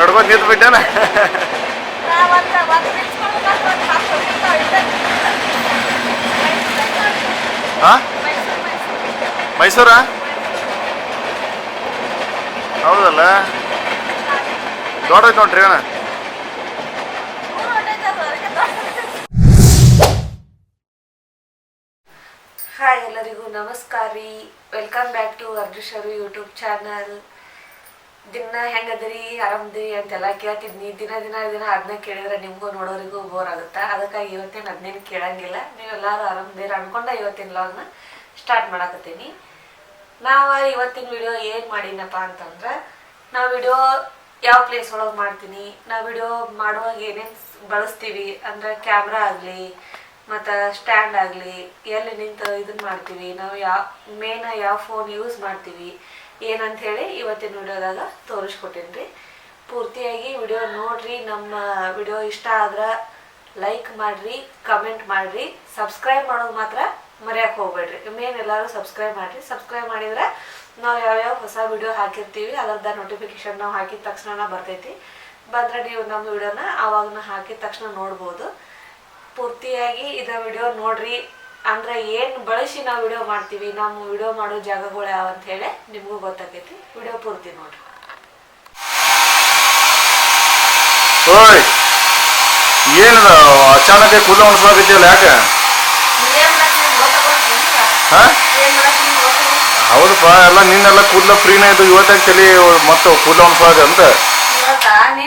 ನೋಡ್ಬೋದು ನಿಂತು ಬಿಟ್ಟೇನ ಹಾಂ? ಮೈಸೂರಾ? ಹೌದಲ್ಲ? ದೊಡ್ಡ ನೋಡ್ರಿ ಅಣ್ಣ. ಹಾಯ್ ಎಲ್ಲರಿಗೂ ನಮಸ್ಕಾರ ರೀ. ವೆಲ್ಕಮ್ ಬ್ಯಾಕ್ ಟು ಅರ್ಜುಶರು ಯೂಟ್ಯೂಬ್ ಚಾನಲ್ ದಿನ ಹೆಂಗದ್ರಿ ಆರಾಮದಿರಿ ಅಂತೆಲ್ಲ ಕೇಳ್ತಿದ್ನಿ. ದಿನ ದಿನ ದಿನ ಅದನ್ನ ಕೇಳಿದ್ರೆ ನಿಮಗೂ ನೋಡೋರಿಗೂ ಬೋರ್ ಆಗುತ್ತಾ? ಅದಕ್ಕಾಗಿ ಇವತ್ತೇನು ಅದನ್ನೇನು ಕೇಳಂಗಿಲ್ಲ. ನೀವೆಲ್ಲರೂ ಆರಾಮದಿರಿ ಅನ್ಕೊಂಡ ಇವತ್ತಿನ ಲಾಗ್ನ ಸ್ಟಾರ್ಟ್ ಮಾಡಕತ್ತೀನಿ. ನಾವು ಇವತ್ತಿನ ವಿಡಿಯೋ ಏನು ಮಾಡಿನಪ್ಪ ಅಂತಂದ್ರೆ, ನಾವು ವಿಡಿಯೋ ಯಾವ ಪ್ಲೇಸ್ ಒಳಗೆ ಮಾಡ್ತೀನಿ, ನಾವು ವಿಡಿಯೋ ಮಾಡುವಾಗ ಏನೇನು ಬಳಸ್ತೀವಿ, ಅಂದ್ರೆ ಕ್ಯಾಮ್ರಾ ಆಗಲಿ, ಮತ್ತು ಸ್ಟ್ಯಾಂಡ್ ಆಗಲಿ, ಎಲ್ಲಿ ನಿಂತು ಇದನ್ನ ಮಾಡ್ತೀವಿ, ನಾವು ಯಾವ ಮೇನ್ ಯಾವ ಫೋನ್ ಯೂಸ್ ಮಾಡ್ತೀವಿ ಏನಂತ ಹೇಳಿ ಇವತ್ತಿನ ವಿಡಿಯೋದಾಗ ತೋರಿಸ್ಕೊಟ್ಟೀನಿ ರೀ ಪೂರ್ತಿಯಾಗಿ ವಿಡಿಯೋ ನೋಡ್ರಿ, ನಮ್ಮ ವಿಡಿಯೋ ಇಷ್ಟ ಆದ್ರೆ ಲೈಕ್ ಮಾಡ್ರಿ, ಕಮೆಂಟ್ ಮಾಡ್ರಿ. ಸಬ್ಸ್ಕ್ರೈಬ್ ಮಾಡೋದು ಮಾತ್ರ ಮರೆಯಕ್ಕೆ ಹೋಗ್ಬೇಡ್ರಿ. ಮೇನ್ ಎಲ್ಲರೂ ಸಬ್ಸ್ಕ್ರೈಬ್ ಮಾಡಿರಿ. ಸಬ್ಸ್ಕ್ರೈಬ್ ಮಾಡಿದ್ರೆ ನಾವು ಯಾವ್ಯಾವ ಹೊಸ ವಿಡಿಯೋ ಹಾಕಿರ್ತೀವಿ, ಅದರದ ನೋಟಿಫಿಕೇಶನ್ ನಾವು ಹಾಕಿದ ತಕ್ಷಣ ಬರ್ತೈತಿ. ಬಂದ್ರೆ ನೀವು ನಮ್ಮ ವಿಡಿಯೋನ ಆವಾಗ ಹಾಕಿದ ತಕ್ಷಣ ನೋಡ್ಬೋದು. ಪೂರ್ತಿಯಾಗಿ ಇದ ವಿಡಿಯೋ ನೋಡ್ರಿ. ಅಂದ್ರೆ ಏನು ಬಳಸಿ ನಾವು ವಿಡಿಯೋ ಮಾಡ್ತೀವಿ ನಮ್ಮ ವಿಡಿಯೋ ಮಾಡೋ ಜಾಗಗಳು ಯಾವ ಅಂತ ಹೇಳಿ ನಿಮಗೂ ಗೊತ್ತಾಗೈತಿ. ವಿಡಿಯೋ ಪೂರ್ತಿ ನೋಡ್ರಿ. ಓಯ್ ಏನದ ಅಚಾನಕ್ ಕೂದಲು ಅನ್ಸ್ಲಾಗೈತಿಯಲ್ಲ ಯಾಕೆ? ಹೌದಪ್ಪ ಎಲ್ಲ ನಿನ್ನೆಲ್ಲ ಕೂದಲ ಫ್ರೀನೇ ಇದ್ದು ಇವತ್ತಾಗ ತಲೆ ಮತ್ತೆ ಕೂದಲು ಅನ್ಸ್ಲಾಗ ಅಂತ?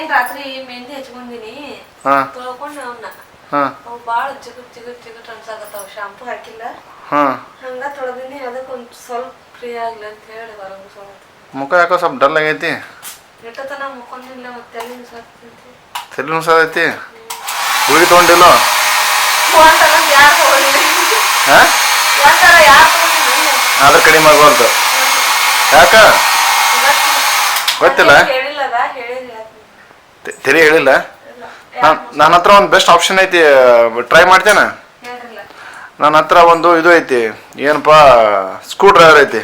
ರಾತ್ರಿ ಮೆಹಂದಿ ಹಚ್ಕೊಂಡಿನಿ. ಹಾ. ತೊಳ್ಕೊಂಡು ಹಾ. ಅವು ಭಾಳ ಜಿಗುಟ್ ಜಿಗುಟ್ ಜಿಗುಟ್ ಅನ್ಸಾಕತ್ತಾವ. ಶಾಂಪು ಹಾಕಿಲ್ಲ. ಹಾ. ಹಂಗ ತೊಳೆದಿನಿ. ಅದಕ್ಕೆ ಒಂದು ಸ್ವಲ್ಪ ಫ್ರೀ ಆಗ್ಲಿ ಅಂತ ಹೇಳಿ ಸ್ವಲ್ಪ ಮುಖ ಯಾಕೋ ಸ್ವಲ್ಪ ಡಲ್ ಆಗೈತಿ? ಎಷ್ಟೊತ್ತನ ಮುಕ್ಕೊಂಡಿಲ್ಲ ಮತ್ತೆ ತಲೆ ನುಸಾದೈತಿ ಗುಳಿಗೆ ತೊಗೊಂಡಿಲ್ಲ? ಯಾರು ತಗೊಂಡಿಲ್ಲ. ಹಾ? ಒಂಥರ ಯಾರು ತಗೊಂಡಿಲ್ಲ. ಆದ್ರೆ ಕಡಿಮೆ ಆಗೋಲ್ತು ಯಾಕ? ಗೊತ್ತಿಲ್ಲ? ಹೇಳಿಲ್ಲ ತೆರಿ ಹೇಳಿಲ್ಲ? ನನ್ನ ಹತ್ರ ಒಂದು ಬೆಸ್ಟ್ ಆಪ್ಷನ್ ಐತಿ ಟ್ರೈ ಮಾಡ್ತೇನೆ. ನನ್ನ ಹತ್ರ ಒಂದು ಇದು ಐತಿ ಏನಪ್ಪ ಸ್ಕ್ರೂ ಡ್ರೈವರ್ ಐತಿ.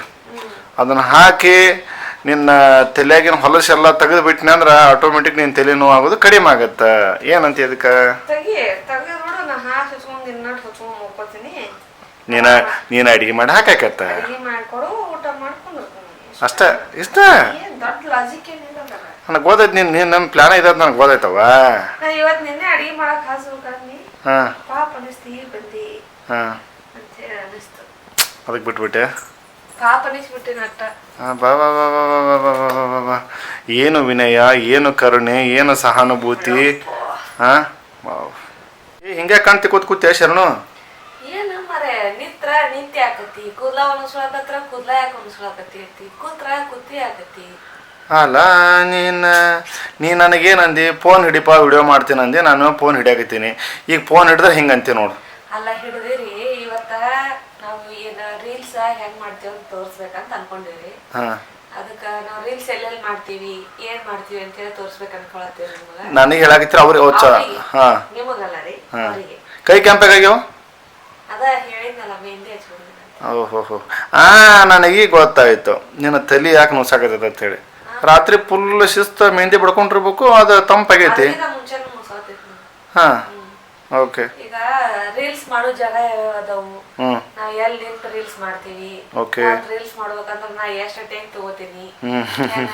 ಅದನ್ನ ಹಾಕಿ ನಿನ್ನ ತಲೆಯಾಗಿನ ಹೊಲಸೆಲ್ಲ ತೆಗೆದು ಬಿಟ್ಟಿನಿ ಅಂದ್ರೆ ಆಟೋಮೆಟಿಕ್ ನಿನ್ನ ತಲೆ ನೋವು ಆಗೋದು ಕಡಿಮೆ ಆಗತ್ತೆ. ಏನಂತ ಇದಕ್ಕೆ ಮುಕ್ಕೋತೀನಿ ನೀನ ನೀನು ಅಡಿಗೆ ಮಾಡಿ ಹಾಕಾಕತ್ತ. ಅಷ್ಟ ಇಷ್ಟ? ನನಗೆ ಓದೈತ್ ನೀನು ನೀನು ನನ್ನ ಪ್ಲಾನ್ ಐತೆ ನನಗೆ ಗೊತ್ತಾಯ್ತವ ನಾ ಇವತ್ತು ನಿನ್ನೆ ಅಡಿಗೆ ಮಾಡಕ್ ಹಾಸ್ಬೇಕಾದ್ನಿ. ಹಾಂ. ಪಾಪ ಅನಿಸ್ತಿ ಬಂದಿ ಹಾಂ. ಅಂತ ಹೇಳಿ ಅನಿಸ್ತು ಅದಕ್ಕೆ ಬಿಟ್ಬಿಟ್ಟೆ? ಪಾಪ ಅನಿಸ್ಬಿಟ್ಟಿನ ಅಟ್ಟ. ಆ, ಬಾ ಬಾ ಬಾ ಬಾ ಬಾ ಬಾ ಬಾ ಬಾ ಬಾ ಬಾ. ಏನು ವಿನಯ ಏನು ಕರುಣೆ ಏನು ಸಹಾನುಭೂತಿ? ಹಾಂ. ಏ ಹಿಂಗೆ ಕಾಣ್ತಿ ಕೂತ್ ಕೂತ್ಯ ಶರಣು? ಏನು ಮರೆ ನಿತ್ರ ನಿತ್ಯ ಆಕತಿ. ಕೂದ್ಲ ಒಣಸ್ಕೊಳಕತ್ರ ಕೂದ್ಲ ಯಾಕೆ ಒಣಸ್ಕೊಳಕತಿ ಐತಿ ಕೂತ್ರ ಕುತ್ತಿ ಆಕತಿ. ಅಲ್ಲ ನೀನು ನೀ ನನಗೇನಂದಿ? ಫೋನ್ ಹಿಡಿಪ ವಿಡಿಯೋ ಮಾಡ್ತೀನಿ ಅಂದಿ ನಾನು ಫೋನ್ ಹಿಡಿಯಾಕತ್ತೀನಿ. ಈಗ ಫೋನ್ ಹಿಡಿದ್ರೆ ಅಂತೀನಿ ನೋಡು. ಅಲ್ಲ ಹಿಡಿದಿರಿ ಇವತ್ತ ನಾವು ಏನ ರೀಲ್ಸ್ ಹೆಂಗ್ ಮಾಡ್ತೀವಿ ಅಂತ ತೋರಿಸ್ಬೇಕಂತ ಅನ್ಕೊಂಡಿವಿ ಹಾಂ. ಅದಕ್ಕ ನಾವು ರೀಲ್ಸ್ ಎಲ್ಲೆಲ್ಲಿ ಮಾಡ್ತೀವಿ ಏನ್ ಮಾಡ್ತೀವಿ ಅಂತ ಹೇಳಿ ತೋರ್ಸ್ಬೇಕು ಅನ್ಕೊಳತ್ತೀವಿ ನಿಮ್ಗ. ನನಗೆ ಹೇಳಾಕತ್ತೀರ ಅವ್ರಿಗೆ ಹೋಚ. ಹಾಂ. ನಿಮಗಲ್ಲ ರೀ ಹಾಂ. ಅವರಿಗೆ. ಕೈ ಕೆಂಪಾಗ್ಯಾವ ಅದ ಹೇಳಿದ್ನಲ್ಲ ಮೆಹಂದಿ ಹಚ್ಕೊಂಡಿದ್ದೀನಿ ಓಹೋ ಹೋ ಆ ನನಗೀಗ ಗೊತ್ತಾಯ್ತು. ನಿನ್ನ ತಲೆ ಯಾಕೆ ನೋಸಾಕತ್ತೈತೆ ಅಂತ ಹೇಳಿ. ರಾತ್ರಿ ಫುಲ್ ಶಿಸ್ತು ಮೆಹಂದಿ ಬಿಡ್ಕೊಂಡಿರ್ಬೇಕು ಅದು ತಂಪಾಗೈತಿ. ಹಾಂ. ಓಕೆ. ಈಗ ರೀಲ್ಸ್ ಮಾಡೋ ಜಾಗ ಅದಾವು. ಹ್ಞೂ ನಾವ್ ಎಲ್ಲಿ ನಿಂತು ರೀಲ್ಸ್ ಮಾಡ್ತೀವಿ. Okay. ರೀಲ್ಸ್ ಮಾಡ್ಬೇಕಂದ್ರ ನಾ ಎಷ್ಟು ಟೈಮ್ ತಗೋತೀನಿ. ಹ್ಮ್.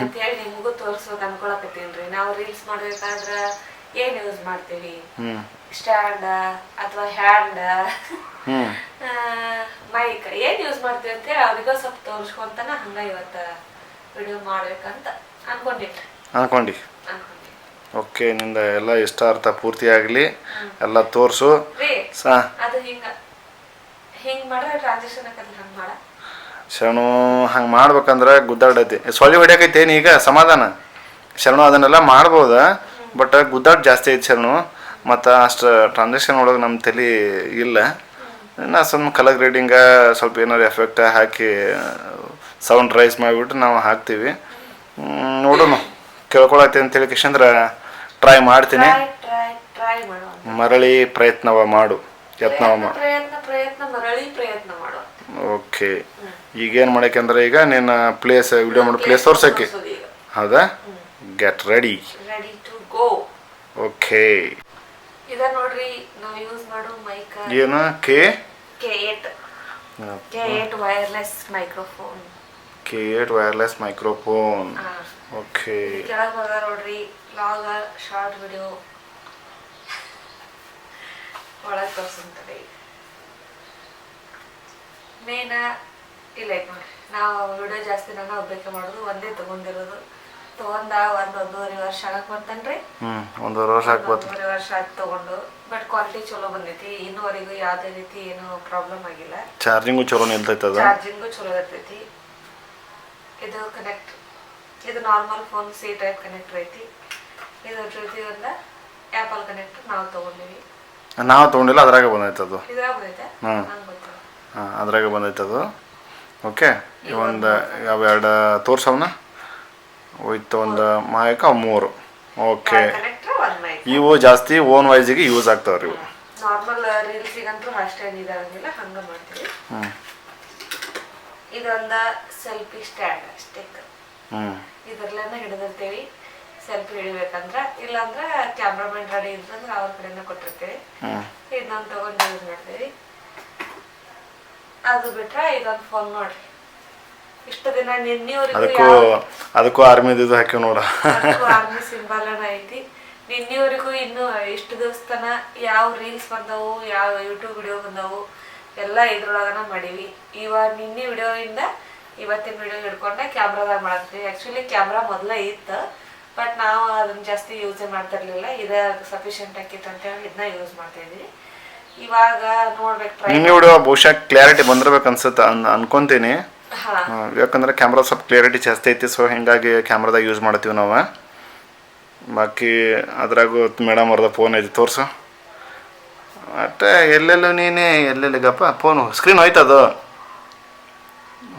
ಅಂತ ಹೇಳಿ ನಿಮಗೂ ತೋರ್ಸ್ಬೇಕು ಅನ್ಕೊಳಕತ್ತೀನ್ರಿ ನಾವು ರೀಲ್ಸ್ ಮಾಡ್ಬೇಕಾದ್ರ ಏನ್ ಯೂಸ್ ಮಾಡ್ತೀವಿ? ಹ್ಮ್. ಸ್ಟ್ಯಾಂಡ್ ಅಥವಾ ಹ್ಯಾಂಡ್ ಹ್ಞೂ ಮೈಕ್ ಏನ್ ಯೂಸ್ ಮಾಡ್ತೀವಿ ಅಂತ ಹೇಳಿ ಅವ್ರಿಗೂ ಸ್ವಲ್ಪ ತೋರ್ಸ್ಕೊಂತನ ಹಂಗ ಇವತ್ತ ವಿಡಿಯೋ ಮಾಡ್ಬೇಕಂತ ಅನ್ಕೊಂಡಿದ್ರಿ ಅನ್ಕೊಂಡು ಓಕೆ ನಿಂದ ಎಲ್ಲ ಇಷ್ಟಾರ್ಥ ಪೂರ್ತಿ ಆಗಲಿ ಎಲ್ಲ ತೋರಿಸು. ಸಾ. ಅದು ಹಿಂಗ ಹಿಂಗ್ ಮಾಡ್ರೆ ಟ್ರಾನ್ಸಾಕ್ಷನ್ ಆಕತಿ ಹಂಗ ಮಾಡ. ಶರಣು ಹಂಗೆ ಮಾಡ್ಬೇಕಂದ್ರೆ ಗುದ್ದಾಡೈತಿ ಸೊಳ್ಳೆ ಹೊಡ್ಯಾಕೈತೇನು ಈಗ? ಸಮಾಧಾನ? ಶರಣು ಅದನ್ನೆಲ್ಲ ಮಾಡ್ಬೋದ? ಬಟ್ ಗುದ್ದಾಟ ಜಾಸ್ತಿ ಐತಿ ಶರಣು. ಮತ್ತು ಅಷ್ಟು ಟ್ರಾನ್ಸಾಕ್ಷನ್ ಒಳಗೆ ನಮ್ಮ ತಲೆ ಇಲ್ಲ. ಇನ್ನು ಸ್ವಲ್ಪ ಕಲರ್ ಗ್ರೇಡಿಂಗ ಸ್ವಲ್ಪ ಏನಾರು ಎಫೆಕ್ಟ್ ಹಾಕಿ ಸೌಂಡ್ ರೈಸ್ ಮಾಡಿಬಿಟ್ಟು ನಾವು ಹಾಕ್ತೀವಿ. ನೋಡೋಣ. ಕೇಳ್ಕೊಳತ್ತೆ ಅಂತೇಳಿ ಕಿಶಂದ್ರ ಟ್ರೈ ಮಾಡ್ತೀನಿ. ಮರಳಿ ಪ್ರಯತ್ನವ ಮಾಡು. ಯತ್ನವ ಮಾಡು. ಓಕೆ. ಈಗೇನು ಮಾಡಕ್ಕೆ ಈಗ ನಿನ್ನ ಪ್ಲೇಸ್ ವಿಡಿಯೋ ಮಾಡೋ ಪ್ಲೇಸ್ ತೋರ್ಸಕ್ಕೆ. ಹೌದಾ? Get ready okay. ಇದ ನೋಡ್ರಿ ನಾವು ಯೂಸ್ ಮಾಡೋ ಮೈಕ್ ಏನು? K K eight K eight wireless microphone K eight wireless microphone. Okay. ಕೆಳಗೆ ಬರದ ನೋಡ್ರಿ ಲಾಗ ಶಾರ್ಟ್ ವಿಡಿಯೋ. ಒಳಗೆ ತೋರಿಸ್ತದೆ ಮೇನ ಇಲ್ಲ ನೋಡ್ರಿ. ನಾವು ವಿಡಿಯೋ ಜಾಸ್ತಿ ನಾನು ಒಬ್ಬಕ್ಕೆ ಮಾಡೋದು ಒಂದೇ ತಗೊಂಡಿರೋದು. ತಗೊಂಡ ಒಂದ್ ಒಂದೂವರೆ ವರ್ಷ ಆಗಕ್ ಬಂತನ್ರಿ ಒಂದೂವರೆ ವರ್ಷ ಆಗ್ಬೋದು ಒಂದೂವರೆ ವರ್ಷ ಆಯ್ತು ತಗೊಂಡು. ಬಟ್ ಕ್ವಾಲಿಟಿ ಚಲೋ ಬಂದೈತಿ. ಇನ್ನೂವರೆಗೂ ಯಾವುದೇ ರೀತಿ ಏನು ಪ್ರಾಬ್ಲಮ್ ಆಗಿಲ್ಲ. ಚಾರ್ಜಿಂಗು ಚಲೋ ನಿಲ್ತೈತೆ ಚಾರ್ಜಿಂಗು ಚಲೋ ಇರ್ತೈತಿ. ಇದು ಕನೆಕ್ಟ್ ಇದು normal phone C type connector ಐತಿ. ಇದು ಜೊತೆ ಒಂದು ಆ್ಯಪಲ್ ಕನೆಕ್ಟರ್ ನಾವು ತಗೊಂಡಿವಿ. ನಾವು ತೊಗೊಂಡಿಲ್ಲ ಅದ್ರಾಗ ಬಂದೈತೆ ಅದು. ಇದ್ರಾಗ ಬಂದೈತೆ? ಹ್ಮ್. ನಂಗೆ ಗೊತ್ತಿಲ್ಲ. ಹಾಂ ಅದ್ರಾಗ ಬಂದೈತೆ ಅದು. ಓಕೆ ಒಂದು ಅವೆರಡು ತೋರ್ಸವನ? ಹೋಯ್ತು ಒಂದು ಮಾಯಕ ಅವು ಮೂರು. ಓಕೆ. ಕನೆಕ್ಟರ್ ಒಂದ್ ಮೈಕ್ ಇವು ಜಾಸ್ತಿ ಓನ್ ವೈಸಿಗೆ ಯೂಸ್ ಆಗ್ತಾವ್ರಿ ಇವು. ನಾರ್ಮಲ್ ರೀಲ್ಸಿಗಂತೂ ಅಷ್ಟೇನು ಇದಾಗಂಗಿಲ್ಲ ಹಂಗೆ ಮಾಡ್ತೀವಿ. ಹ್ಞೂ ಇದೊಂದ ಸೆಲ್ಫಿ ಸ್ಟ್ಯಾಂಡ್ ಸ್ಟಿಕ್ ಇದ್ರಲ್ಲೇನ ಹಿಡಿದಿರ್ತೀವಿ ಸೆಲ್ಫಿ ಹಿಡಿಬೇಕಂದ್ರ ಇಲ್ಲಾಂದ್ರ ಕ್ಯಾಮ್ರಾಮನ್ ರೆಡಿ ಇದ್ರಂದ್ರ ಅವ್ರ ಕಡೆನ ಕೊಟ್ಟಿರ್ತೀವಿ. ಇದನ್ನ ತಗೊಂಡು ಯೂಸ್ ಮಾಡ್ತೀವಿ. ಅದು ಬಿಟ್ರೆ ಇದೊಂದು ಫೋನ್ ನೋಡ್ರಿ. ಇಷ್ಟು ದಿನ ನಿನ್ನೆವರೆಗೂ ಅದಕ್ಕೂ ಅದಕ್ಕೂ ಆರ್ಮಿದು ಇದು ಹಾಕಿ ನೋಡ. ಆರ್ಮಿ ಸಿಂಬಲ್ ಐತಿ. ನಿನ್ನೆವರೆಗೂ ಇನ್ನು ಇಷ್ಟು ದಿವಸ ತನ ಯಾವ ರೀಲ್ಸ್ ಬಂದವು ಯಾವ ಯೂಟ್ಯೂಬ್ ವಿಡಿಯೋ ಬಂದವು ಎಲ್ಲ ಇದ್ರೊಳಗನ ಮಾಡೀವಿ. ಇವಾಗ ನಿನ್ನೆ ವಿಡಿಯೋಯಿಂದ ಇವತ್ತಿನ ವಿಡಿಯೋ ಹಿಡ್ಕೊಂಡೆ ಕ್ಯಾಮ್ರಾದಾಗ ಮಾಡ್ತೀವಿ ಆ್ಯಕ್ಚುಲಿ ಕ್ಯಾಮ್ರಾ ಮೊದಲೇ ಇತ್ತು ಬಟ್ ನಾವು ಅದನ್ನ ಜಾಸ್ತಿ ಯೂಸೇ ಮಾಡ್ತಿರ್ಲಿಲ್ಲ. ಇದೇ ಸಫಿಷಿಯಂಟ್ ಆಕಿತ್ತು ಅಂತೇಳಿ ಇದನ್ನ ಯೂಸ್ ಮಾಡ್ತಿದ್ವಿ. ಇವಾಗ ನೋಡ್ಬೇಕು ಟ್ರೈ ನಿನ್ನೆ ವಿಡಿಯೋ ಬಹುಶಃ ಕ್ಲಾರಿಟಿ ಬಂದಿರಬೇಕು ಅನ್ಸುತ್ತೆ ಅನ್ ಅನ್ಕೊಂತೀನಿ. ಯಾಕಂದ್ರೆ ಕ್ಯಾಮ್ರಾ ಸ್ವಲ್ಪ ಕ್ಲಿಯರಿಟಿ ಜಾಸ್ತಿ ಐತಿ ಸೊ ಹಿಂಗಾಗಿ ಕ್ಯಾಮ್ರಾದಾಗ ಯೂಸ್ ಮಾಡ್ತೀವಿ ನಾವು. ಬಾಕಿ ಅದ್ರಾಗೂ ಮೇಡಮ್ ಅವ್ರದ್ದು ಫೋನ್ ಐತಿ ತೋರ್ಸು. ಅಟ್ಟೆ ಎಲ್ಲೆಲ್ಲೂ ನೀನೇ ಎಲ್ಲೆಲ್ಲಿಗಪ್ಪ ಫೋನು ಸ್ಕ್ರೀನ್ ಹೋಯ್ತದು.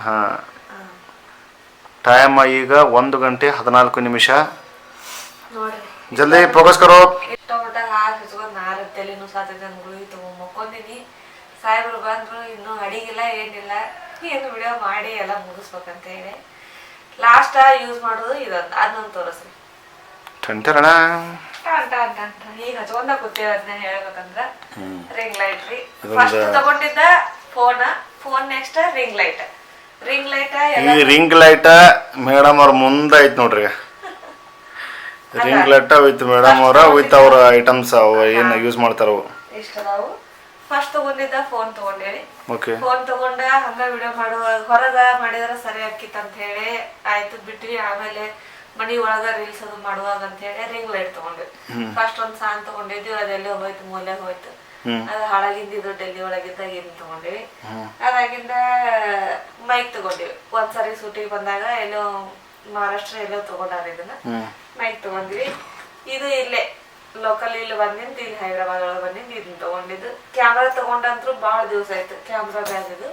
ಹಾಂ. ಟೈಮ್ ಈಗ ಒಂದು ಗಂಟೆ ಹದಿನಾಲ್ಕು ನಿಮಿಷ. ಜಲ್ದಿ ಪೋಗಸ್ಕರೋ ಹಾಕಿ ಹಚ್ಕೊಂಡ್ ನಾರ ತಲೆನೂ ಸಾತೈತೆ ಅಂದ್ ಗುಳಿಗೆ ತಗೊಂಡ್ ಮಕ್ಕೊಂದಿನಿ. ಸಾಹೇಬ್ರು ಬಂದ್ರು. ಇನ್ನೂ ಅಡಿಗಿಲ್ಲ ಏನಿಲ್ಲ. ಏನು ವಿಡಿಯೋ ಮಾಡಿ ಎಲ್ಲ ಮುಗಿಸ್ಬೇಕಂತ ಹೇಳಿ ಲಾಸ್ಟ್ ಯೂಸ್ ಮಾಡೋದು ಇದೊಂದು. ಅದನ್ನೊಂದು ತೋರಿಸ್ರಿ. ಟಂಟರಣ ಟನ್ ಟನ್. ಈಗ ಹಚ್ಕೊಂಡ ಕೂತೇವೆ ಅದನ್ನ ಹೇಳ್ಬೇಕಂದ್ರ ರಿಂಗ್ ಲೈಟ್ ರೀ. ಫಸ್ಟ್ ತಗೊಂಡಿದ್ದ phone phone next ring light ring light ಈ ರಿಂಗ್ ಲೈಟ ಮೇಡಮ್ ಅವ್ರ ಮುಂದೆ ಐತಿ ನೋಡ್ರಿ. ರಿಂಗ್ ಲೈಟ್ ವಿತ್ ಮೇಡಮ್ ಅವರ ವಿತ್ ಅವ್ರ ಐಟಮ್ಸ್ ಅವು ಏನು ಯೂಸ್ ಮಾಡ್ತಾರೆ ಇಷ್ಟ ನಾವು ಫಸ್ಟ್ ತಗೊಂಡಿದ್ದ ಫೋನ್ ತಗೊಂಡೇಳಿ ಓಕೆ ಫೋನ್ ತಗೊಂಡ ಹಂಗ ವಿಡಿಯೋ ಮಾಡುವ ಹೊರಗ ಮಾಡಿದ್ರೆ ಸರಿ ಆಕಿತ್ ಅಂತ ಹೇಳಿ ಆಯ್ತು ಬಿಟ್ವಿ ಆಮೇಲೆ ಮನಿ ಒಳಗ ರೀಲ್ಸ್ ಅದು ಮಾಡುವಾಗ ಅಂತ ಹೇಳಿ ರಿಂಗ್ ಲೈಟ್ ತಗೊಂಡ್ವಿ ಫಸ್ಟ್ ಒಂದ್ ಸಾನ್ ತಗೊಂಡಿದ್ವಿ ಅದೆಲ್ಲ ಹೋಯ್ತು ಮೂಲೆ ಹೋಯ್ತು ಅದ್ ಅದು ಹಾಳಾಗಿದ್ದು ಡೆಲ್ಲಿ ಒಳಗಿದ್ದಾಗ ಏನ್ ತಗೊಂಡಿವಿ ಅದಾಗಿಂದ ಮೈಕ್ ತಗೊಂಡಿವಿ ಒಂದ್ಸರಿ ಸೂಟಿಗೆ ಬಂದಾಗ ಎಲ್ಲೋ ಮಹಾರಾಷ್ಟ್ರ ಎಲ್ಲೋ ತಗೊಂಡಾರ ಇದನ್ನ. ಮೈಕ್ ತಗೊಂಡ್ವಿ. ಇದು ಇಲ್ಲೇ ಲೋಕಲ್ ಇಲ್ಲಿ ಬಂದಿಂದ ಇಲ್ಲಿ ಹೈದರಾಬಾದ್ ಒಳಗೆ ಬಂದಿಂದ ಇದನ್ನ ತಗೊಂಡಿದ್ದು. ಕ್ಯಾಮ್ರಾ ತಗೊಂಡಂತ್ರು ಬಹಳ ದಿವಸ ಆಯ್ತು. ಕ್ಯಾಮ್ರಾ ಬ್ಯಾಗ್ ಇದು.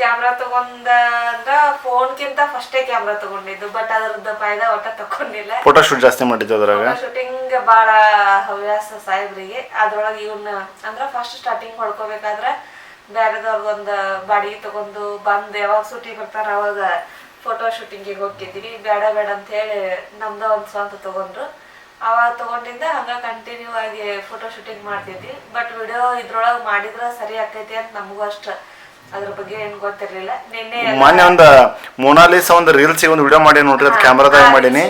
ಕ್ಯಾಮ್ರಾ ತಗೊಂಡ ಅಂದ್ರ ಫೋನ್ಕಿಂತ ಫಸ್ಟೇ ಕ್ಯಾಮ್ರಾ ತಗೊಂಡಿದ್ದು ಬಟ್ ಅದ್ರದ್ದು ಫಾಯ್ದಾ ಒಟ್ಟ ತಗೊಂಡಿಲ್ಲ. ಫೋಟೋ ಶೂಟ್ ಜಾಸ್ತಿ ಮಾಡಿದ್ದು ಅದ್ರಾಗ? ಶೂಟಿಂಗ್ ಭಾಳ ಹವ್ಯಾಸ ಸಾಹೇಬ್ರಿಗೆ. ಅದ್ರೊಳಗೆ ಇವನ್ನ ಅಂದ್ರ ಫಸ್ಟ್ ಸ್ಟಾರ್ಟಿಂಗ್ ಹೊಡ್ಕೋಬೇಕಾದ್ರ ಬ್ಯಾರೆದವ್ರದೊಂದು ಬಾಡಿಗೆ ತಗೊಂಡು ಬಂದು ಯಾವಾಗ ಶೂಟಿಂಗ್ ಬರ್ತಾರ ಅವಾಗ ಫೋಟೋ ಶೂಟಿಂಗಿಗೆ ಹೋಗ್ತಿದ್ವಿ. ಬೇಡ ಬೇಡ ಅಂತ ಹೇಳಿ ನಮ್ದ ಒಂದು ಸ್ವಂತ ತಗೊಂಡ್ರು. ಅವಾಗ ತಗೊಂಡಿದ್ದ ಹಂಗ ಕಂಟಿನ್ಯೂ ಆಗಿ ಫೋಟೋ ಶೂಟಿಂಗ್ ಮಾಡ್ತಿದ್ವಿ. ಬಟ್ ವಿಡಿಯೋ ಇದ್ರೊಳಗೆ ಮಾಡಿದ್ರ ಸರಿ ಆಕೈತಿ ಅಂತ ನಮಗೂ ಅಷ್ಟ ಮೊನ್ನೆ ಒಂದು ಮೊನಾಲಿಸ ಒಂದು ರೀಲ್ಸ್ ಒಂದು ವಿಡಿಯೋ ಮಾಡಿ ನೋಡ್ರಿ ಅದು ಕ್ಯಾಮ್ರಾದಾಗ ಮಾಡೀನಿ.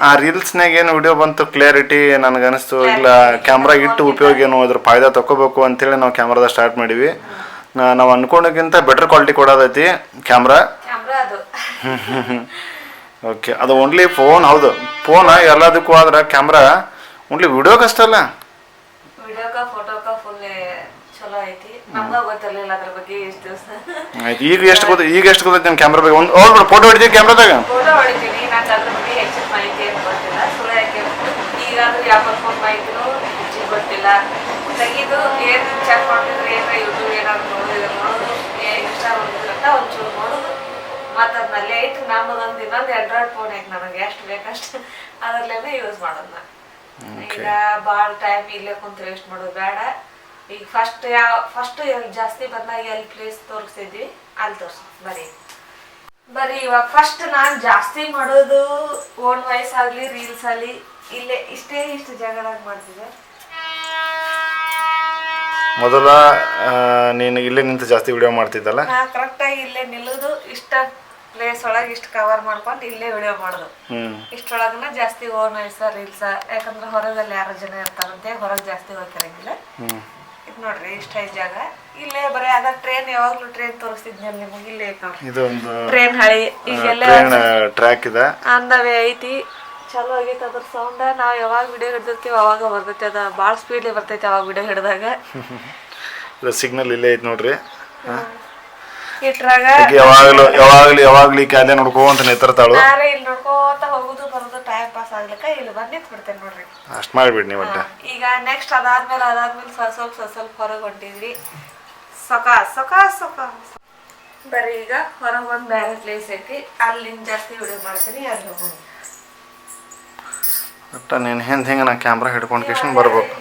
ಆ ರೀಲ್ಸ್ನಾಗ ಏನು ವಿಡಿಯೋ ಬಂತು ಕ್ಲಿಯರಿಟಿ ನನಗೆ ಅನಿಸ್ತು ಇಲ್ಲ ಕ್ಯಾಮ್ರಾ ಇಟ್ಟು ಉಪಯೋಗ ಏನು ಅದ್ರ ಫಾಯ್ದಾ ತಗೋಬೇಕು ಅಂತೇಳಿ ನಾವು ಕ್ಯಾಮ್ರಾದ ಸ್ಟಾರ್ಟ್ ಮಾಡೀವಿ. ನಾವು ಅನ್ಕೊಂಡಕ್ಕಿಂತ ಬೆಟರ್ ಕ್ವಾಲಿಟಿ ಕೊಡೋದೈತಿ ಕ್ಯಾಮ್ರಾ ಓಕೆ ಅದು. ಓನ್ಲಿ ಫೋನ್ ಹೌದು. ಫೋನ್ ಎಲ್ಲದಕ್ಕೂ ಆದ್ರೆ ಕ್ಯಾಮ್ರಾ ಓನ್ಲಿ ವಿಡಿಯೋಗಷ್ಟಲ್ಲ ವಿಡಿಯೋಕ ಫೋಟೋಕ ಫುಲ್ ಚಲೋ ಐತಿ. ನಮ್ಗ ಗೊತ್ತಿರ್ಲಿಲ್ಲ ಅದ್ರ ಬಗ್ಗೆ ಎಷ್ಟು ದಿವಸ. ಆಯ್ತು ಈಗ ಎಷ್ಟು ಗೊತ್ತ ಈಗ ಎಷ್ಟು ಗೊತ್ತೈತಿ ನಿಮ್ಮ ಕ್ಯಾಮ್ರಾ ಬಗ್ಗೆ? ಒಂದು ಫೋಟೋ ಹೊಡಿತೀವಿ ಕ್ಯಾಮ್ರಾದಾಗ ಫೋಟೋ ಹೊಡಿತೀನಿ ನಂಗೆ ಅದ್ರ ಬಗ್ಗೆ ಹೆಚ್ಚಿನ ಮಾಹಿತಿ ಏನು ಗೊತ್ತಿಲ್ಲ. ಸುಳ್ಳು ಯಾಕೆ ಈಗ ಅದು ಯಾವ ಫೋನ್ ಮಾಹಿತಿನೂ ಹೆಚ್ಚಿಗೆ ಗೊತ್ತಿಲ್ಲ. ತೆಗಿದು ಏನು ಚೆಕ್ ಮಾಡಿದ್ರೆ ಏನಾರ ಯೂಟ್ಯೂಬ್ ಏನಾದ್ರು ನೋಡಿದ್ರೆ ನೋಡೋದು ಏನ್ ಇಷ್ಟ ನೋಡಿದ್ರೆ ಅಂತ ಒಂಚೂರು ನೋಡೋದು. ಮತ್ತೆ ಅದನ್ನಲ್ಲೇ ಇಟ್ಟು ನಮ್ಮದೊಂದು ಇನ್ನೊಂದು ಆಂಡ್ರಾಯ್ಡ್ ಫೋನ್ ಐತೆ ನನಗೆ. ಎಷ್ಟು ಬೇಕಷ್ಟು. ಅದರಲ್ಲೇ ಯೂಸ್ ಮಾಡೋದು ನಾನು ಈಗ ಭಾಳ ಟೈಮ್ ಇಲ್ಲೇ ಕುಂತು ವೇಸ್ಟ್ ಮಾಡೋದು ಬೇಡ. ಈಗ ಫಸ್ಟ್ ಯಾವ ಫಸ್ಟ್ ಜಾಸ್ತಿ ಬಂದಾಗ ಎಲ್ಲಿ ಪ್ಲೇಸ್ ತೋರಿಸಿದ್ವಿ ಅಲ್ಲಿ ತೋರ್ಸ ಬರೀ. ಬರೀ ಇವಾಗ ಫಸ್ಟ್ ನಾನು ಜಾಸ್ತಿ ಮಾಡೋದು ಓನ್ ವಾಯ್ಸ್ ಆಗಲಿ ರೀಲ್ಸ್ ಆಗಲಿ ಇಲ್ಲೇ ಇಷ್ಟೇ ಇಷ್ಟು ಜಾಗದಾಗ ಮಾಡ್ತಿದ್ದೆ. ಮೊದಲ ನೀನು ಇಲ್ಲೇ ನಿಂತು ಜಾಸ್ತಿ ವಿಡಿಯೋ ಮಾಡ್ತಿದ್ದಲ್ಲ? ಕರೆಕ್ಟಾಗಿ ಇಲ್ಲೇ ನಿಲ್ಲೋದು ಇಷ್ಟ ಪ್ಲೇಸ್ ಒಳಗೆ ಇಷ್ಟು ಕವರ್ ಮಾಡ್ಕೊಂಡು ಇಲ್ಲೇ ವಿಡಿಯೋ ಮಾಡೋದು. ಇಷ್ಟೊಳಗನ ಜಾಸ್ತಿ ಓನ್ ಐಸ ರೀಲ್ಸ ಯಾಕಂದ್ರೆ ಹೊರಗಲ್ಲಿ ಯಾರು ಜನ ಇರ್ತಾರಂತೆ ಹೊರಗೆ ಜಾಸ್ತಿ ಹೋಗಿರಂಗಿಲ್ಲ ಇದು ನೋಡ್ರಿ ಇಷ್ಟ ಐದು ಜಾಗ. ಇಲ್ಲೇ ಬರೀ ಅದ ಟ್ರೈನ್ ಯಾವಾಗ್ಲೂ ಟ್ರೈನ್ ತೋರಿಸ್ತಿದ್ನಲ್ಲ ನಿಮಗೆ? ಇಲ್ಲೇ ಇದೊಂದು ಟ್ರೈನ್ ಹಳಿ. ಈಗೆಲ್ಲ ಟ್ರ್ಯಾಕ್ ಇದೆ. ಅಂದವೇ ಐತಿ. ಚಲೋ ಆಗೈತೆ ಅದ್ರ ಸೌಂಡ ನಾವು ಯಾವಾಗ ವಿಡಿಯೋ ಹಿಡ್ದಿರ್ತೀವಿ ಅವಾಗ ಬರ್ತೈತಿ. ಅದ ಭಾಳ ಸ್ಪೀಡ್ಲಿ ಬರ್ತೈತಿ ಅವಾಗ ವಿಡಿಯೋ ಹಿಡಿದಾಗ. ಸಿಗ್ನಲ್ ಇಲ್ಲೇ ಐತೆ ನೋಡ್ರಿ. ಇಟ್ರಾಗ ಯಾವಾಗಲೂ ಯಾವಾಗಲೂ ಯಾವಾಗಲೂ ಈ ಕ್ಯಾಲೆ ನೋಡ್ಕೋತ ನಿಂತಿರ್ತಾಳು? ನಾರೇ ಇಲ್ಲಿ ನೋಡ್ಕೋತ ಹೋಗುದು ಬರೋದು ಟೈಮ್ ಪಾಸ್ ಆಗ್ಲಿಕ್ಕ ಇಲ್ಲಿ ಬಂದು ನಿಂತ್ ಬಿಡ್ತೇನೆ ನೋಡ್ರಿ. ಅಷ್ಟು ಮಾಡಿಬಿಡಿ ನೀವು ಒಟ್ಟು. ಈಗ ನೆಕ್ಸ್ಟ್ ಅದಾದ್ಮೇಲೆ ಅದಾದ್ಮೇಲೆ ಸ್ವಲ್ಪ ಸ್ವಲ್ಪ ಸ್ವಲ್ಪ ಹೊರಗೆ ಹೊಂಟಿದ್ವಿ. ಸೊಕ ಸೊಕ ಸೊಕ ಬರೀ ಈಗ ಹೊರಗೆ ಒಂದು ಬೇರೆ ಪ್ಲೇಸ್ ಐತಿ. ಅಲ್ಲಿಂದ ಜಾಸ್ತಿ ವಿಡಿಯೋ ಮಾಡ್ತೀನಿ ಅಲ್ಲಿ ಹೋಗೋಣ. ಒಟ್ಟು ನೀನು ಹೆಂಗೆ ಹಿಂಗೆ ನಾ ಕ್ಯಾಮ್ರಾ ಹಿಡ್ಕೊಂಡು ಕಿಶನ್ ಬರ್ಬೇಕು?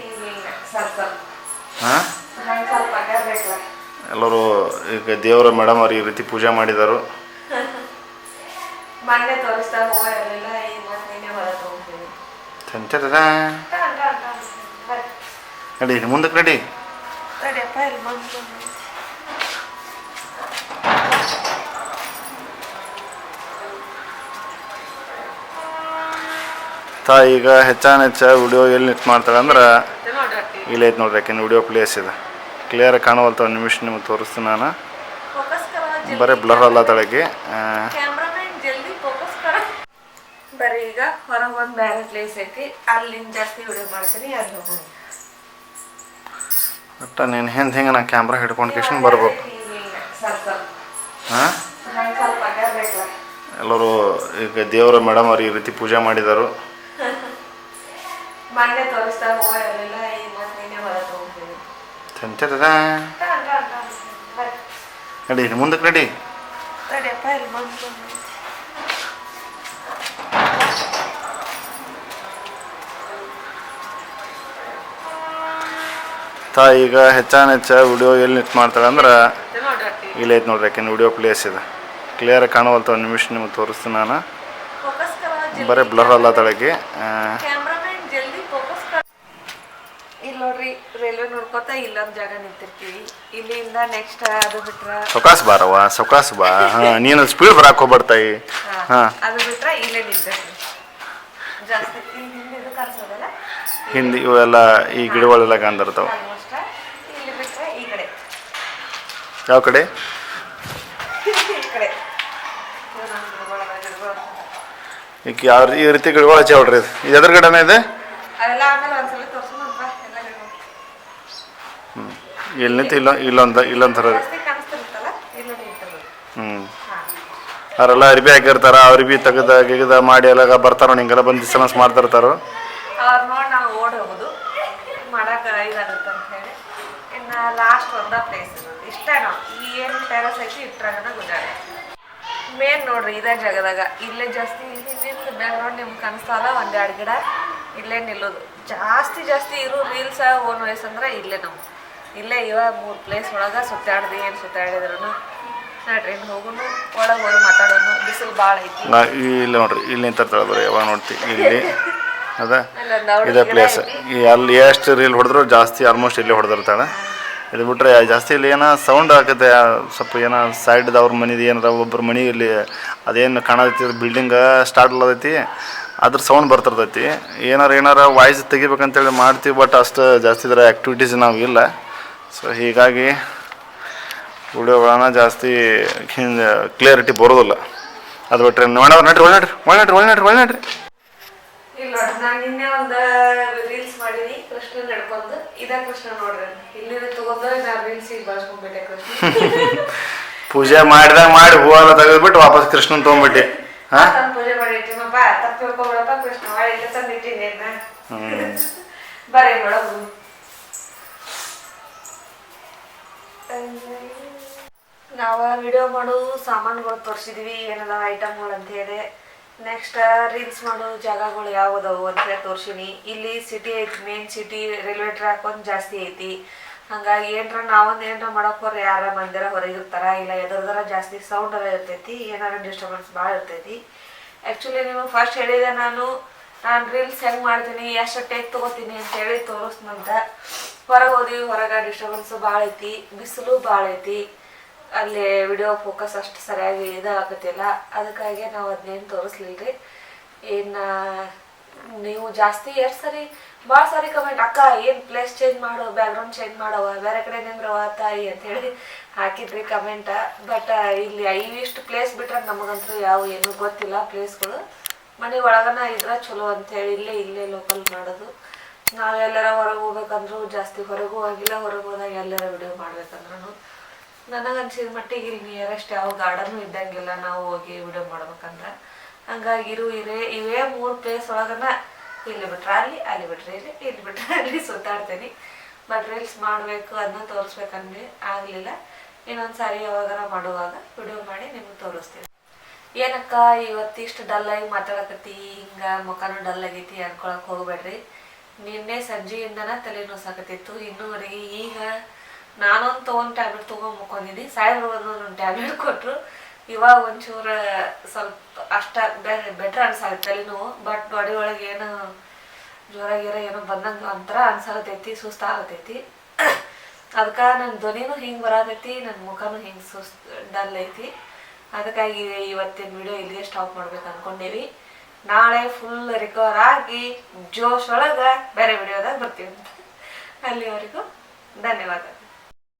ಹಾಂ? ಎಲ್ಲರೂ ಈಗ ದೇವರ ಮೇಡಮ್ ಅವ್ರು ಈ ರೀತಿ ಪೂಜೆ ಮಾಡಿದರು. ನಡಿ ಮುಂದಕ್ಕೆ ನಡಿ. ತಾ ಈಗ ಹೆಚ್ಚಾನ ಹೆಚ್ಚ ವಿಡಿಯೋ ಎಲ್ಲಿ ನಿಂತು ಮಾಡ್ತಾಳೆ ಅಂದ್ರೆ ಇಲ್ಲೈತೆ ನೋಡ್ರಿ ಯಾಕೆ ವಿಡಿಯೋ ಪ್ಲೇಸ್ ಇದೆ ಕ್ಲಿಯರ್ ಕಾಣುವಲ್ತ ಒಂದು ನಿಮಿಷ ನಿಮ್ಗೆ ತೋರಿಸ್ತೀನಿ ನಾನು. ಬರೀ ಬ್ಲರ್ ಅಲ್ಲ ತಳಗೆ. ಬರೀ ಈಗ ಹೊರಗೆ ಒಂದು ಬೇರೆ ಪ್ಲೇಸ್ ಐತಿ. ಅಲ್ಲಿಂದ ಜಾಸ್ತಿ ವಿಡಿಯೋ ಮಾಡ್ತೀನಿ ಅಲ್ಲಿ ಹೋಗೋದು ಒಟ್ಟು ನೀನು ಹೆಂಗೆ ಹೆಂಗೆ ನಾ ಕ್ಯಾಮ್ರಾ ಹಿಡ್ಕೊಂಡು ಕಿಶನ್ ಬರ್ಬೇಕು. ಹಾಂ ಎಲ್ಲರೂ ಈಗ ದೇವರ ಮೇಡಮ್ ಅವ್ರು ಈ ರೀತಿ ಪೂಜೆ ಮಾಡಿದರು. ಮೊನ್ನೆ ತೋರಿಸ್ತಾ ಹೋಗೋ ಇರಲಿಲ್ಲ ಈಗ ಮತ್ತೆ ನೀನೇ ಹೊರಗೆ ಹೋಗ್ತೀನಿ ಚಂಚದ ಟನ್ ಟನ್ ಟನ್. ಬರ್ರಿ. ನಡಿ ಮುಂದಕ್ಕೆ ನಡಿ ತಾಯಿ ತಾ ಈಗ ಹೆಚ್ಚಾನ ಹೆಚ್ಚ ವಿಡಿಯೋ ಎಲ್ಲಿ ನಿಂತು ಮಾಡ್ತಾಳೆ ಅಂದ್ರೆ ಇಲ್ಲಿ ಐತೆ ನೋಡ್ರಿ ಯಾಕೆ ವಿಡಿಯೋ ಪ್ಲೇಸ್ ಇದೆ. ಕ್ಲಿಯರ್ ಕಾಣುವಲ್ತ ಒಂದು ನಿಮಿಷ ನಿಮಗೆ ತೋರಿಸ್ತೀನಿ ನಾನು. ಬರೀ ಬ್ಲರ್ ಅಲ್ಲ ತಳಗೆ. ನೋಡ್ರಿ ರೈಲ್ವೆ ನೋಡ್ಕೋತ ಇಲ್ಲೊಂದು ಜಾಗ ನಿಂತಿರ್ತೀವಿ. ಇಲ್ಲಿಂದ ನೆಕ್ಸ್ಟ್ ಅದು ಬಿಟ್ರ ಸೊಕಾಸ್ ಬಾರವ್ವ ಸೊಕಾಸ್ ಬಾ. ಹಾಂ ನೀನು ಸ್ಪೀಡ್ ಬರಾಕ್ ಹೋಗ್ಬರ್ತಾಯಿ ಹಾ, ಅದು ಬಿಟ್ರ ಇಲ್ಲೇ ನಿಂತಿರ್ತೀವಿ. ಜಾಸ್ತಿ ಇಲ್ಲಿ ಹಿಂದೆ ಕಾಣಿಸೋದಲ್ಲ? ಹಿಂದಿ ಇವೆಲ್ಲ ಈ ಗಿಡಗಳೆಲ್ಲ ಕಾಣ್ತಿರ್ತಾವ ಆಲ್ಮೋಸ್ಟ್ ಇಲ್ಲಿ ಬಿಟ್ರೆ ಈ ಕಡೆ. ಯಾವ ಕಡೆ? ಈ ಕಡೆ. ಈಗ ಯಾವ ಈ ರೀತಿ ಗಿಡಗಳು ಹಚ್ಚಿ ಹೊಡ್ರಿ ಇದು ಇದು ಎದ್ರ ಗಿಡನೇ ಇದೆ? ಅವೆಲ್ಲ ಆಮೇಲೆ ಒಂದ್ಸಲ ತೋರ್ಸೋಣಂತ ಎಲ್ಲ ಗಿಡಗಳು ಇಲ್ಲಿ ನಿಂತು ಇಲ್ಲ, ಇಲ್ಲೊಂದು ಇಲ್ಲೊಂದು ಥರ ಇಲ್ಲ ನಿಂತಿರೋದು ಹ್ಞೂ ಅವರೆಲ್ಲ ಅರಿಬಿ ಹಾಕಿರ್ತಾರ, ಅರಿಬಿ ತೆಗ್ದ, ಗಿಗದ ಮಾಡಿ ಎಲ್ಲ ಬರ್ತಾರ ಹಿಂಗೆಲ್ಲ ಬಂದು ಡಿಸ್ಟರ್ಬೆನ್ಸ್ ಮಾಡ್ತಿರ್ತಾರೋ? ಲಾಸ್ಟ್ ಪ್ಲೇಸ್ ನಾವು ಏನು ಟೆರಸ್ ಐತಿ ಮೇನ್ ನೋಡ್ರಿ, ಇದೇ ಜಾಗದಾಗ. ಇಲ್ಲೇ ಜಾಸ್ತಿ ಬ್ಯಾಕ್ಗ್ರೌಂಡ್ ನಿಮ್ಗೆ ಕಾಣಿಸ್ತಲ್ಲ ಒಂದೆರಡು ಗಿಡ. ಇಲ್ಲೇ ನಿಲ್ಲೋದು. ಜಾಸ್ತಿ ಜಾಸ್ತಿ ಇರೋ ರೀಲ್ಸ್ ಓನ್ ವಯಸ್ಸಂದ್ರೆ ಇಲ್ಲೇ ನಾವು ಇಲ್ಲೇ ಇವಾಗ ಮೂರು ಪ್ಲೇಸ್ ಒಳಗೆ ಸುತ್ತಾಡ್ದು ಏನು ಸುತ್ತಾಡಿದ್ರು ನಾ ಇಲ್ಲಿ ನೋಡ್ರಿ ಇಲ್ಲಿ ನಿಂತಿರ್ತಾಳೆ ಬರೀ ಯಾವಾಗ ನೋಡ್ತಿ ಇಲ್ಲಿ. ಅದ? ಇದೇ ಪ್ಲೇಸ್. ಅಲ್ಲಿ ಎಷ್ಟು ರೀಲ್ ಹೊಡೆದ್ರು ಜಾಸ್ತಿ ಆಲ್ಮೋಸ್ಟ್ ಇಲ್ಲಿ ಹೊಡೆದಿರ್ತಾಳೆ. ಇದು ಬಿಟ್ರೆ ಜಾಸ್ತಿ ಇಲ್ಲಿ ಏನೋ ಸೌಂಡ್ ಆಗುತ್ತೆ ಸ್ವಲ್ಪ ಏನೋ ಸೈಡ್ ಅವ್ರ ಮನಿದು ಏನಾರ ಒಬ್ಬರ ಮನೆ ಇಲ್ಲಿ ಅದೇನು ಕಾಣತೈತಿ ಬಿಲ್ಡಿಂಗ್ ಸ್ಟಾರ್ಟ್ ಅಲ್ಲದೈತಿ ಅದ್ರ ಸೌಂಡ್ ಬರ್ತಿರ್ತೈತಿ. ಏನಾರ ಏನಾರ ವಾಯ್ಸ್ ತೆಗಿಬೇಕಂತೇಳಿ ಮಾಡ್ತೀವಿ ಬಟ್ ಅಷ್ಟು ಜಾಸ್ತಿ ಇದರ ಆ್ಯಕ್ಟಿವಿಟೀಸ್ ನಾವು ಇಲ್ಲ. ಸೊ ಹೀಗಾಗಿ ವಿಡಿಯೋಗಳನ್ನು ಜಾಸ್ತಿ ಕ್ಲಿಯರಿಟಿ ಬರೋದಿಲ್ಲ. ಅದು ಬಿಟ್ರೆ ನೋಡೋರು ನಡ್ರಿ ಒಳ್ಳೆ ಒಳ್ಳೆ ಒಳ್ಳೆ ಒಳ್ಳೆ ನಡ್ರಿ. ಇಲ್ಲ ನಾನು ನಿನ್ನೆ ಒಂದು ರೀಲ್ಸ್ ಮಾಡೀನಿ ಕೃಷ್ಣ ನಡ್ಕೊಂಡು ಇದ ಕೃಷ್ಣ ನೋಡ್ರಿ. ಇಲ್ಲಿಂದ ತಗೊಂಡು ನಾನು ರೀಲ್ಸಿಗೆ ಬಳಸ್ಕೊಂಡ್ಬಿಟ್ಟೆ ಕೃಷ್ಣ. ಪೂಜೆ ಮಾಡಿದಾಗ ಮಾಡಿ ಹೂವೆಲ್ಲ ತೆಗೆದ್ಬಿಟ್ಟು ವಾಪಸ್ ಕೃಷ್ಣನ್ ತೊಗೊಂಡ್ಬಿಟ್ಟೆ. ಹಾ ಪೂಜೆ ಮಾಡಿಟ್ಟಿನಪ್ಪ ತಪ್ಪು ಹೋಗ್ಬಿಡಪ್ಪ ಕೃಷ್ಣ ಮಾಡಿ ಇಲ್ಲ ತಂದಿಟ್ಟಿನಿ ಹ್ಮ್. ಬರೀ ನೋಡೋದು ನಾವ ವಿಡಿಯೋ ಮಾಡೋ ಸಾಮಾನುಗಳು ತೋರಿಸಿದ್ವಿ ಏನದಾವ ಐಟಮ್ಗಳು ಅಂತ ಹೇಳಿ. ನೆಕ್ಸ್ಟ್ ರೀಲ್ಸ್ ಮಾಡೋ ಜಾಗಗಳು ಯಾವ್ದವು ಅಂತ ಹೇಳಿ ತೋರಿಸಿನಿ. ಇಲ್ಲಿ ಸಿಟಿ ಐತಿ ಮೇನ್ ಸಿಟಿ ರೈಲ್ವೆ ಟ್ರ್ಯಾಕ್ ಒಂದು ಜಾಸ್ತಿ ಐತಿ. ಹಂಗಾಗಿ ಏನರ ನಾವೊಂದು ಏನರ ಮಾಡಕ್ ಹೋದ್ರೆ ಯಾರ ಮಂದಿರ ಹೊರಗಿರ್ತಾರ, ಇಲ್ಲ ಎದುರ್ದಾರ ಜಾಸ್ತಿ ಸೌಂಡ್ ಎಲ್ಲ ಇರ್ತೈತಿ, ಏನಾರ ಡಿಸ್ಟರ್ಬೆನ್ಸ್ ಭಾಳ ಇರ್ತೈತಿ. ಆ್ಯಕ್ಚುಲಿ ನೀವು ಫಸ್ಟ್ ಹೇಳಿದೆ ನಾನು ನಾನು ರೀಲ್ಸ್ ಹೆಂಗೆ ಮಾಡ್ತೀನಿ, ಎಷ್ಟು ಟೇಕ್ ತೊಗೋತೀನಿ ಅಂತೇಳಿ ತೋರಿಸ್ನಂತ. ಹೊರಗೆ ಹೋದ್ವಿ, ಹೊರಗೆ ಡಿಸ್ಟರ್ಬೆನ್ಸ್ ಭಾಳ ಐತಿ, ಬಿಸಿಲು ಭಾಳ ಐತಿ. ಅಲ್ಲಿ ವಿಡಿಯೋ ಫೋಕಸ್ ಅಷ್ಟು ಸರಿಯಾಗಿ ಇದಾಗತ್ತಿಲ್ಲ. ಅದಕ್ಕಾಗಿ ನಾವು ಅದನ್ನೇನು ತೋರಿಸ್ಲಿಲ್ಲ ರೀ ನೀವು ಜಾಸ್ತಿ ಎರಡು ಸರಿ ಭಾಳ ಸಾರಿ ಕಮೆಂಟ್ ಅಕ್ಕ, ಏನು ಪ್ಲೇಸ್ ಚೇಂಜ್ ಮಾಡು ಬ್ಯಾಕ್ಗ್ರೌಂಡ್ ಚೇಂಜ್ ಮಾಡವ, ಬೇರೆ ಕಡೆ ನಿಂದ್ರವ ತಾಯಿ ಅಂತೇಳಿ ಹಾಕಿದ್ರಿ ಕಮೆಂಟ ಬಟ್ ಇಲ್ಲಿ ಇವಿಷ್ಟು ಪ್ಲೇಸ್ ಬಿಟ್ರೆ ನಮಗಂತೂ ಯಾವ ಏನು ಗೊತ್ತಿಲ್ಲ. ಪ್ಲೇಸ್ಗಳು ಮನೆ ಒಳಗನ ಇದ್ರೆ ಚಲೋ ಅಂತೇಳಿ ಇಲ್ಲೇ ಇಲ್ಲೇ ಲೋಕಲ್ ಮಾಡೋದು. ನಾವು ಎಲ್ಲರ ಹೊರಗೆ ಹೋಗ್ಬೇಕಂದ್ರೂ ಜಾಸ್ತಿ ಹೊರಗೂ ಆಗಿಲ್ಲ ಹೊರಗೆ ಹೋದಾಗ ಎಲ್ಲರ ವಿಡಿಯೋ ಮಾಡ್ಬೇಕಂದ್ರೂ ನನಗನ್ಸಿದ ಮಟ್ಟಿಗೆ ಇಲ್ಲಿ ನಿಯರೆಸ್ಟ್ ಯಾವ ಗಾರ್ಡನು ಇದ್ದಂಗಿಲ್ಲ, ನಾವು ಹೋಗಿ ವಿಡಿಯೋ ಮಾಡ್ಬೇಕಂದ್ರೆ. ಹಂಗಾಗಿ ಇರು, ಇರೇ ಇವೇ ಮೂರು ಪ್ಲೇಸ್ ಒಳಗನ ಇಲ್ಲಿ ಬಿಟ್ರೆ ಅಲ್ಲಿ ಅಲ್ಲಿ ಬಿಟ್ರೆ ಇಲ್ಲಿ ಇಲ್ಲಿ ಬಿಟ್ರೆ ಅಲ್ಲಿ ಸುತ್ತಾಡ್ತೀನಿ. ಬಟ್ ರೀಲ್ಸ್ ಮಾಡಬೇಕು, ಅದನ್ನ ತೋರಿಸ್ಬೇಕಂದ್ರೆ ಆಗಲಿಲ್ಲ. ಇನ್ನೊಂದು ಸಾರಿ ಯಾವಾಗಾರ ಮಾಡುವಾಗ ವಿಡಿಯೋ ಮಾಡಿ ನಿಮ್ಗೆ ತೋರಿಸ್ತೀನಿ. ಏನಕ್ಕ, ಇವತ್ತಿಷ್ಟು ಡಲ್ ಆಗಿ ಮಾತಾಡಕತ್ತಿ, ಹಿಂಗ ಮುಖನೂ ಡಲ್ ಆಗೈತಿ ಅನ್ಕೊಳಕ್ ಹೋಗ್ಬೇಡ್ರಿ. ನಿನ್ನೆ ಸಂಜೆಯಿಂದನ ತಲೆ ನೋಸಾಕತ್ತಿತ್ತು. ಇನ್ನೂವರೆಗೆ ಈಗ ನಾನೊಂದು ತೊಗೊಂಡು ಟ್ಯಾಬ್ಲೆಟ್ ತೊಗೊಂಡ್ ಮುಕ್ಕೊಂಡಿನಿ ಸಾಹೇಬ್ರು ಒಂದು ಟ್ಯಾಬ್ಲೆಟ್ ಕೊಟ್ಟರು ಇವಾಗ ಒಂಚೂರು ಸ್ವಲ್ಪ ಅಷ್ಟ ಬೆಟ್ರ್ ಅನ್ಸಾಗ ತಲೆನೋವು. ಬಟ್ ಬಾಡಿ ಒಳಗೆ ಏನು ಜ್ವರ ಗಿರ ಏನೋ ಬಂದಂಗ ಒಂಥರ ಅನ್ಸಾಗತೈತಿ ಸುಸ್ತಾಗತೈತಿ ಅದಕ್ಕೆ ನನ್ನ ಧ್ವನಿನೂ ಹಿಂಗೆ ಬರತೈತಿ ನನ್ನ ಮುಖನೂ ಹಿಂಗೆ ಸುಸ್ತು ಡಲ್ ಐತಿ. ಅದಕ್ಕಾಗಿ ಇವತ್ತಿನ ವಿಡಿಯೋ ಇಲ್ಲಿಗೆ ಸ್ಟಾಪ್ ಮಾಡ್ಬೇಕು ಅನ್ಕೊಂಡೀವಿ. ನಾಳೆ ಫುಲ್ ರಿಕವರ್ ಆಗಿ ಜೋಶ್ ಒಳಗೆ ಬೇರೆ ವಿಡಿಯೋದಾಗ ಬರ್ತೀವಿ. ಅಲ್ಲಿವರೆಗೂ ಧನ್ಯವಾದ